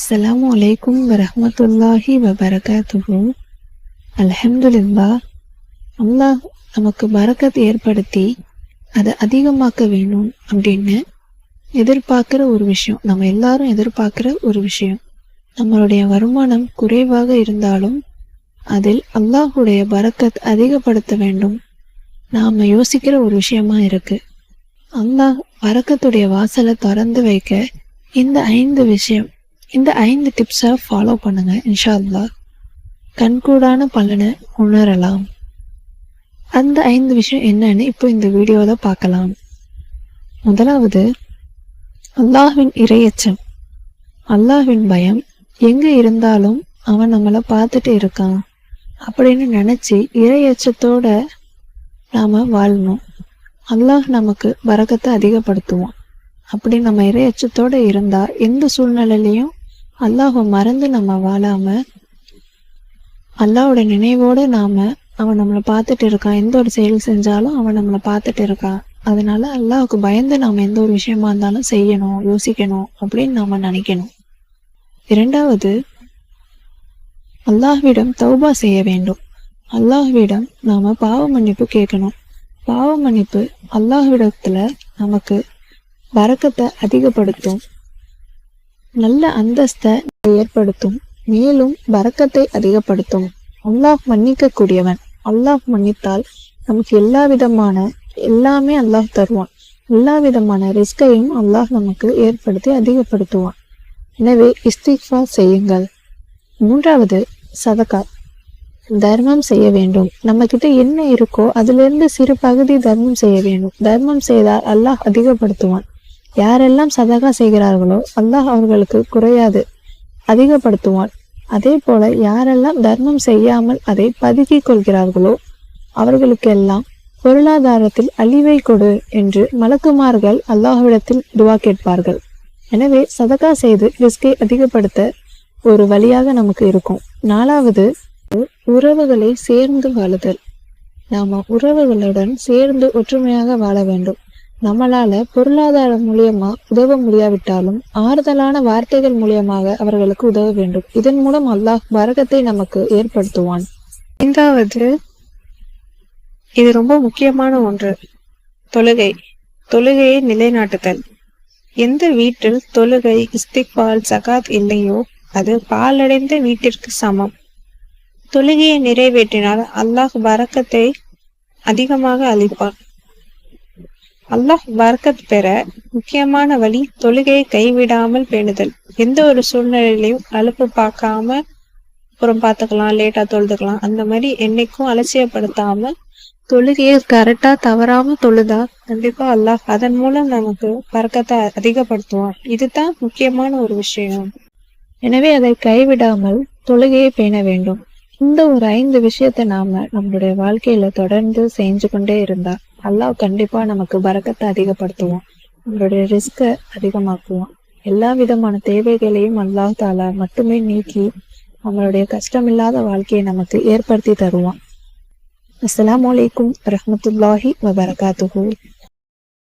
அஸ்லாம் வலைக்கும் வரமத்துல்லாஹி வபரகாத்துஹு அலஹம்துல்லா அல்லாஹ் நமக்கு பரக்கத் ஏற்படுத்தி அதை அதிகமாக்க வேணும் அப்படின்னு எதிர்பார்க்குற ஒரு விஷயம். நம்ம எல்லாரும் எதிர்பார்க்குற ஒரு விஷயம். நம்மளுடைய வருமானம் குறைவாக இருந்தாலும் அதில் அல்லாஹுடைய பரக்கத் அதிகப்படுத்த வேண்டும். நாம் யோசிக்கிற ஒரு விஷயமா இருக்கு. அல்லாஹ் பறக்கத்துடைய வாசலை திறந்து வைக்க இந்த ஐந்து விஷயம் இந்த ஐந்து டிப்ஸை ஃபாலோ பண்ணுங்க இன்ஷா அல்லாஹ் கண்கூடான பலனை உணரலாம். அந்த ஐந்து விஷயம் என்னன்னு இப்போ இந்த வீடியோவில் பார்க்கலாம். முதலாவது அல்லாஹ்வின் இரையச்சம். அல்லாஹ்வின் பயம் எங்கே இருந்தாலும் அவன் நம்மளை பார்த்துட்டு இருக்கான் அப்படின்னு நினச்சி இரையச்சத்தோட நாம் வாழணும். அல்லாஹ் நமக்கு வரகத்தை அதிகப்படுத்துவான். அப்படி நம்ம இறையச்சத்தோடு இருந்தால் எந்த சூழ்நிலையிலையும் அல்லாஹை மறந்து நம்ம வாழாம அல்லாஹோட நினைவோடு நாம அவன் நம்மளை பார்த்துட்டு இருக்கான். எந்த ஒரு செயல் செஞ்சாலும் அவன் நம்மளை பார்த்துட்டு இருக்கான். அதனால அல்லாஹுக்கு பயந்து நாம் எந்த ஒரு விஷயமா இருந்தாலும் செய்யணும் யோசிக்கணும் அப்படின்னு நாம நினைக்கணும். இரண்டாவது அல்லாஹ்விடம் தௌபா செய்ய வேண்டும். அல்லாஹ்விடம் நாம பாவ மன்னிப்பு கேட்கணும். பாவ மன்னிப்பு அல்லாஹ்விடத்துல நமக்கு வரக்கத்தை அதிகப்படுத்தும். நல்ல அந்தஸ்தை ஏற்படுத்தும். மேலும் வரக்கத்தை அதிகப்படுத்தும். அல்லாஹ் மன்னிக்க கூடியவன் அல்லாஹ் மன்னித்தால் நமக்கு எல்லா விதமான எல்லாமே அல்லாஹ் தருவான். எல்லா விதமான ரிஸ்கையும் அல்லாஹ் நமக்கு ஏற்படுத்தி அதிகப்படுத்துவான். எனவே இஸ்திக்ஃபா செய்யுங்கள். மூன்றாவது சதகா தர்மம் செய்ய வேண்டும். நம்ம கிட்ட என்ன இருக்கோ அதுல இருந்து சிறு பகுதி தர்மம் செய்ய வேண்டும். தர்மம் செய்தால் அல்லாஹ் அதிகப்படுத்துவான். யாரெல்லாம் சதகா செய்கிறார்களோ அல்லாஹ் அவர்களுக்கு குறையாது அதிகப்படுத்துவான். அதே போல யாரெல்லாம் தர்மம் செய்யாமல் அதை பதுக்கிக் கொள்கிறார்களோ அவர்களுக்கெல்லாம் பொருளாதாரத்தில் அழிவை கொடு என்று மலக்குமார்கள் அல்லாஹ்விடத்தில் துவா கேட்பார்கள். எனவே சதகா செய்து ரிஸ்கை அதிகப்படுத்த ஒரு வழியாக நமக்கு இருக்கும். நாலாவது உறவுகளை சேர்ந்து வாழுதல். நாம உறவுகளுடன் சேர்ந்து ஒற்றுமையாக வாழ வேண்டும். நம்மளால பொருளாதாரம் மூலியமா உதவ முடியாவிட்டாலும் ஆறுதலான வார்த்தைகள் மூலியமாக அவர்களுக்கு உதவ வேண்டும். இதன் மூலம் அல்லாஹ் வரகத்தை நமக்கு ஏற்படுத்துவான். ஐந்தாவது இது ரொம்ப முக்கியமான ஒன்று. தொழுகை. தொழுகையை நிலைநாட்டுதல். எந்த வீட்டில் தொழுகை இஸ்திக்பால் சகாத் இல்லையோ அது பாலடைந்த வீட்டிற்கு சமம். தொழுகையை நிறைவேற்றினால் அல்லாஹ் வரக்கத்தை அதிகமாக அளிப்பான். அல்லாஹ் பரக்கத் பெற முக்கியமான வழி தொழுகையை கைவிடாமல் பேணுதல். எந்த ஒரு சூழ்நிலையிலையும் அலுப்பு பார்க்காம அப்புறம் பார்த்துக்கலாம் லேட்டா தொழுதுக்கலாம். அந்த மாதிரி என்னைக்கும் அலட்சியப்படுத்தாம தொழுகையை கரெக்டா தவறாம தொழுதா கண்டிப்பா அல்லாஹ் அதன் மூலம் நமக்கு பறக்கத்தை அதிகப்படுத்துவான். இதுதான் முக்கியமான ஒரு விஷயம். எனவே அதை கைவிடாமல் தொழுகையை பேண வேண்டும். இந்த ஒரு ஐந்து விஷயத்தை நாம நம்மளுடைய வாழ்க்கையில தொடர்ந்து செஞ்சு கொண்டே இருந்தா அல்லாஹ் கண்டிப்பா நமக்கு பறக்கத்தை அதிகப்படுத்துவோம் நம்மளுடைய ரிஸ்க அதிகமாக்குவான். எல்லா விதமான தேவைகளையும் அல்லாஹ் தாலா மட்டுமே நீக்கி நம்மளுடைய கஷ்டமில்லாத வாழ்க்கையை நமக்கு ஏற்படுத்தி தருவான். அஸ்லாம் வலைக்கும் ரஹமத்துல்லாஹி வபரகாத்துஹு.